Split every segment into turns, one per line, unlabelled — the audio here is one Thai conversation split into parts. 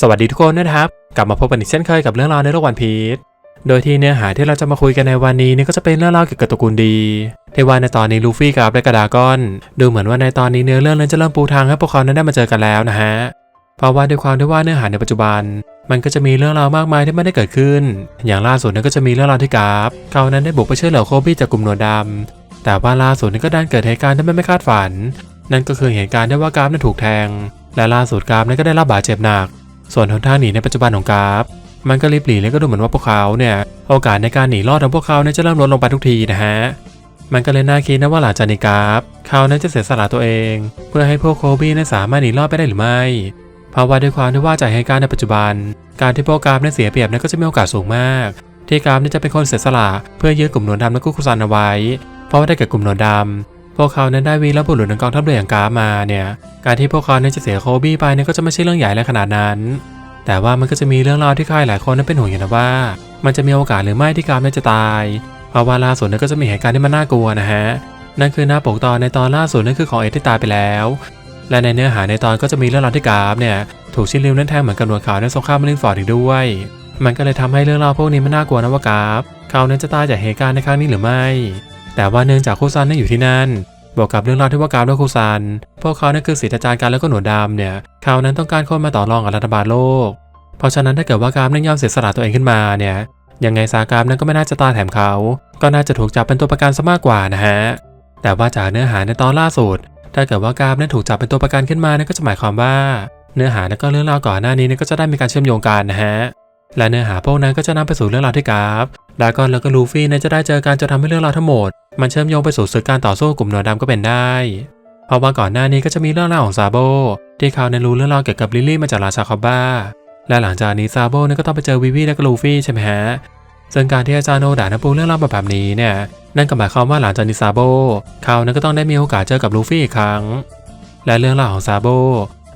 สวัสดีทุกคนนะครับ กลับมาพบกันอีกเช่นเคยกับเรื่องราวในโลกวันพีชโดยที่เนื้อหาที่เราจะมาคุยกันในวันนี้นี่ก็จะเป็นเรื่องราวเกี่ยวกับตระกูลดีที่ว่าในตอนนี้ลูฟี่กับและกดากอน ดูเหมือนว่าในตอนนี้เนื้อเรื่องนั้นจะเริ่มปูทางให้พวกเขานั้นได้มาเจอกันแล้วนะฮะเพราะว่าด้วยความที่ว่าเนื้อหาในปัจจุบัน มันก็จะมีเรื่องราวมากมายที่ไม่ได้เกิดขึ้น อย่างล่าสุดนั้นก็จะมีเรื่องราวที่กราฟเขานั้นได้บุกไปช่วยเหลือโคบี้จากกลุ่มหนวดดำแต่ว่าล่าสุดนี้ก็ดันเกิดเหตุการณ์ที่ไม่คาดฝัน นั่นก็คือเหตุการณ์ที่ว่ากราฟนั้นถูกแทง และล่าสุดกราฟนั้นก็ได้รับบาดเจ็บหนัก ส่วนหนทางหนีในปัจจุบันของกราฟ มันก็รีบหลีแล้วก็ดูเหมือนว่าพวกเขาเนี่ยโอกาสในการหนีรอดของพวกเขาเนี่ยจะเริ่มลดลงไปทุกทีนะฮะมันก็เลยน่าคิดนะว่าหลังจากนี้กราฟเขานั้นจะเสียสละตัวเอง เพื่อให้พวกโคบี้นั้นสามารถหนีรอดไปได้หรือไม่เพราะว่าด้วยความที่ว่าจากเหตุการณ์ในปัจจุบัน การที่พวกกราฟนั้นเสียเปรียบนั้นก็จะมีโอกาสสูงมาก ที่กราฟนี่จะเป็นคนเสียสละเพื่อยื้อกลุ่มหนวดดำและกุคุซันเอาไว้ เพราะว่าได้เกิดกลุ่มหนวดดำ พวกเขานั้นได้วีรบุรุษในกองทัพเรืออย่างกามาเนี่ย การที่พวกเขานั้นจะเสียโคบี้ไปเนี่ยก็จะไม่ใช่เรื่องใหญ่เลยขนาดนั้น แต่ว่ามันก็จะมีเรื่องราวที่ใครหลายคนนั้นเป็นห่วงอยู่นะว่า มันจะมีโอกาสหรือไม่ที่กาฟนั้นจะตาย เพราะว่าล่าสุดนั้นก็จะมีเหตุการณ์ที่มันน่ากลัวนะฮะ นั่นคือหน้าปกตอนในตอนล่าสุดนั่นคือของเอ็ดที่ตายไปแล้ว และในเนื้อหาในตอนก็จะมีเรื่องราวที่กาฟเนี่ยถูกชินริวนั้นแทงเหมือนกับหนวดขาวในสงครามมารินฟอร์ดอีกด้วย มันก็เลยทำให้เรื่องราวพวกนี้มันน่ากลัวนะว่ากาฟเขานั้นจะตายจากเหตุการณ์ในครั้งนี้หรือไม่ แต่ว่าเนื่องจากคูซันนั้นอยู่ที่นั่น บวกกับเรื่องราวที่ว่าการาฟและคูซัน พวกเขานั่นคือศรีอาจารย์กันแล้วก็หนวดดำเนี่ยเขานั้นต้องการคนมาต่อรองกับรัฐบาลโลก เพราะฉะนั้นถ้าเกิดว่ากาฟนั้นยอมเสียสละตัวเองขึ้นมาเนี่ยยังไงซากราฟนั้นก็ไม่น่าจะตาแถมเขา ก็น่าจะถูกจับเป็นตัวประกันซะมากกว่านะฮะ แต่ว่าจากเนื้อหาในตอนล่าสุด ถ้าเกิดว่ากาฟนั้นถูกจับเป็นตัวประกันขึ้นมานั่นก็จะหมายความว่า เนื้อหาและก็เรื่องราวก่อนหน้านี้เนี่ยก็จะได้มีการเชื่อมโยงกันนะฮะ และเนื้อหาพวกนั้นก็จะนำไปสู่เรื่องราวที่กราฟดากอนแล้วก็ลูฟี่เนี่ยจะได้เจอกันจะทำให้เรื่องราวทั้งหมด มันเชื่อมโยงไปสู่ศึกการต่อสู้กลุ่มหนวดดำก็เป็นได้ เพราะว่าก่อนหน้านี้ก็จะมีเรื่องราวของซาโบที่เขาเนี่ยรู้เรื่องราวเกี่ยวกับลิลลี่มาจากราชาคอบบ้า และหลังจากนี้ซาโบเนี่ยก็ต้องไปเจอวิวีและก็ลูฟี่ใช่ไหมฮะซึ่งการที่อาจารย์โนดานะปูเรื่องราวแบบนี้เนี่ยนั่นก็หมายความว่าหลังจากนิซาโบเขานั้นก็ต้องได้มีโอกาสเจอกับลูฟี่อีกครั้ง และเรื่องราวของซาโบ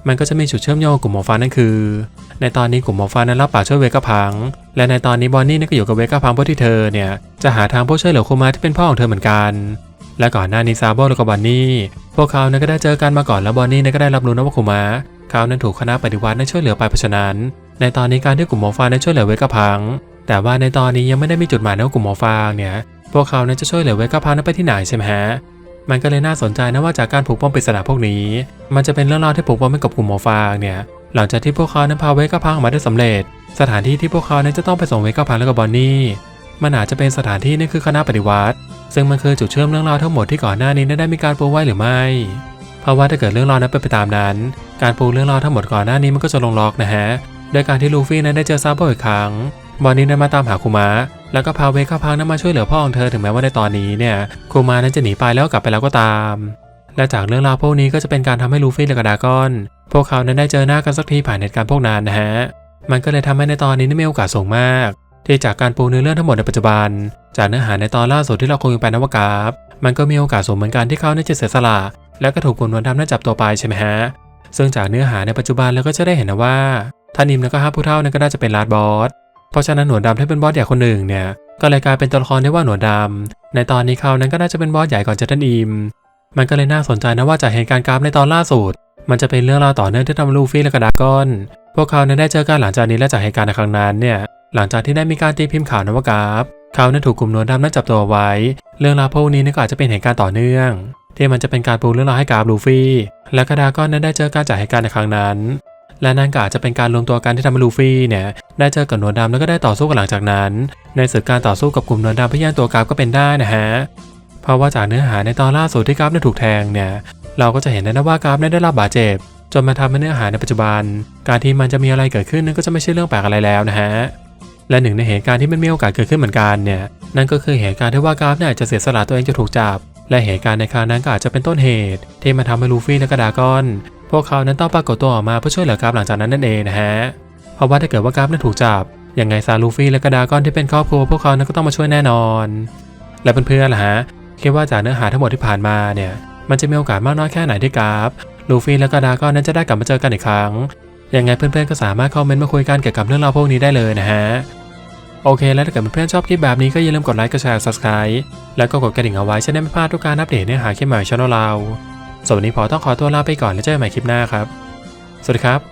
มันก็จะมีจุดเชื่อมโยงกลุ่มหมอฟ้านั่นคือ ในตอนนี้กลุ่มหมอฟ้านั้นรับปากช่วยเวก้าพัง และในตอนนี้บอนนี่นั่นก็อยู่กับเวก้าพังเพื่อที่เธอเนี่ยจะหาทางพวกช่วยเหลือคูมาที่เป็นพ่อของเธอเหมือนกัน และก่อนหน้านี้ซาโบและก็บบอนนี่พวกเขานั้นก็ได้เจอกันมาก่อนแล้วบอนนี่นั้นก็ได้รับรู้นะว่าคูมาเขานั้นถูกคณะปฏิวัตินั้นช่วยเหลือไปเพราะฉะนั้น ในตอนนี้การที่กลุ่มหมอฟ้านั้นช่วยเหลือเวก้าพัง แต่ว่าในตอนนี้ยังไม่ได้มีจุดหมายนะว่ากลุ่มหมอฟางเนี่ยพวกเขานั้นจะช่วยเหลือเวก้าพังนั้นไปที่ไหนใช่ไหมฮะ มันก็เลยน่าสนใจนะว่าจากการผูกป้อมปริศนาพวกนี้ มันจะเป็นเรื่องราวที่ผูกป้อมให้กับกลุ่มหมอฟางเนี่ย หลังจากที่พวกเขานั้นพาเวก้าพังออกมาได้สำเร็จ สถานที่ที่พวกเขานั้นจะต้องไปส่งเวก้าพังและกับบอนนี่ มันอาจจะเป็นสถานที่นี่คือคณะปฏิวัติ ซึ่งมันคือจุดเชื่อมเรื่องราวทั้งหมดที่ก่อนหน้านี้ได้มีการปูไว้หรือไม่ เพราะว่าถ้าเกิดเรื่องราวนั้นเป็นไปตามนั้น การปูเรื่องราวทั้งหมดก่อนหน้านี้มันก็จะลงล็อกนะฮะโดยการที่ลูฟี่นั้นได้เจอซาโบอีกครั้งบอนนี่นั้นมาตามหาคูมะ แล้วก็พาเวก้าพังนั้นมาช่วยเหลือพ่อของเธอถึงแม้ว่าในตอนนี้เนี่ยคูมานั้นจะหนีไปแล้วกลับไปแล้วก็ตาม และจากเรื่องราวพวกนี้ก็จะเป็นการทำให้ลูฟี่และก็ดากอน พวกเขานั้นได้เจอหน้ากันสักทีผ่านเหตุการณ์พวกนั้นนะฮะ มันก็เลยทำให้ในตอนนี้มีโอกาสสูงมาก ที่จากการปูเนื้อเรื่องทั้งหมดในปัจจุบัน จากเนื้อหาในตอนล่าสุดที่เราคุยกันไปนะว่ากราฟมันก็มีโอกาสสูงเหมือนกันที่เขาเนี่ยจะเสียสละแล้วก็ถูกกลุ่มนวลดำนั้นจับตัวไปใช่ไหมฮะซึ่งจากเนื้อหาในปัจจุบันเราก็จะได้เห็นนะว่าท่านิมแล้วก็ห้าผู้เท่านั้นก็น่าจะเป็นลาดบอส เพราะฉะนั้นหนวดดำที่เป็นบอสใหญ่คนหนึ่งเนี่ยก็เลยกลายเป็นตัวละครได้ว่าหนวดดำในตอนนี้เขานั้นก็น่าจะเป็นบอสใหญ่ก่อนจะท่านอิมมันก็เลยน่าสนใจนะว่าจากเหตุการณ์กราฟในตอนล่าสุด มันจะเป็นเรื่องราวต่อเนื่องที่ทำให้ลูฟี่และก็ดากอน พวกเขานั้นได้เจอกันหลังจากนี้และจากเหตุการณ์ในครั้งนั้นเนี่ยหลังจากที่ได้มีการตีพิมพ์ข่าวนะว่ากราฟเขานั้นถูกกลุ่มหนวดดำนั้นจับตัวไว้ เรื่องราวพวกนี้นี่ก็อาจจะเป็นเหตุการณ์ต่อเนื่อง ที่มันจะเป็นการปูเรื่องราวให้กราฟลูฟี่ และก็ดากอนนั้นได้เจอการจากเหตุการณ์ในครั้งนั้น และนั่นก็อาจจะเป็นการรวมตัวกันที่ทำให้ลูฟี่เนี่ยได้เจอกับหนวดดำแล้วก็ได้ต่อสู้กันหลังจากนั้น ในศึกการต่อสู้กับกลุ่มหนวดดำเพื่อแย่งตัวกราฟก็เป็นได้นะฮะเพราะว่าจากเนื้อหาในตอนล่าสุดที่กราฟได้ถูกแทงเนี่ยเราก็จะเห็นได้นะว่ากราฟได้รับบาดเจ็บจนมาทำให้เนื้อหาในปัจจุบัน การที่มันจะมีอะไรเกิดขึ้นนั่นก็จะไม่ใช่เรื่องแปลกอะไรแล้วนะฮะและหนึ่งในเหตุการณ์ที่มันมีโอกาสเกิดขึ้นเหมือนกันเนี่ยนั่นก็คือเหตุการณ์ที่ว่ากราฟเนี่ยอาจะเสียสละตัวเองจะถูกจับและเหตุการณ์ในครั้งนั้นก็อาจจะเป็นต้นเหตุ ที่มาทำให้ลูฟี่และก็ดากอน พวกเขานั้นต้องปรากฏตัวออกมาเพื่อช่วยเหลือกราฟหลังจากนั้นนั่นเองนะฮะ เพราะว่าถ้าเกิดว่ากราฟนั้นถูกจับ ยังไงซาลูฟี่และก็ดากอนที่เป็นครอบครัวพวกเขานั้นก็ต้องมาช่วยแน่นอน และเพื่อนๆล่ะฮะ คิดว่าจากเนื้อหาทั้งหมดที่ผ่านมาเนี่ย มันจะมีโอกาสมากน้อยแค่ไหนที่กราฟ ลูฟี่และก็ดากอนนั้นจะได้กลับมาเจอกันอีกครั้ง ยังไงเพื่อนๆก็สามารถคอมเมนต์มาคุยกันเกี่ยวกับเรื่องราวพวกนี้ได้เลยนะฮะโอเค แล้วถ้าเกิดเพื่อนๆชอบคลิปแบบนี้ก็อย่าลืมกดไลค์ กดแชร์ subscribe แล้วก็กดกระดิ่งเอาไว้จะได้ไม่พลาดทุกการอัปเดตเนื้อหาคลิปใหม่ช่องเรา ส่วนวันนี้พอต้องขอตัวลาไปก่อนแล้วเจอกันใหม่คลิปหน้าครับ สวัสดีครับ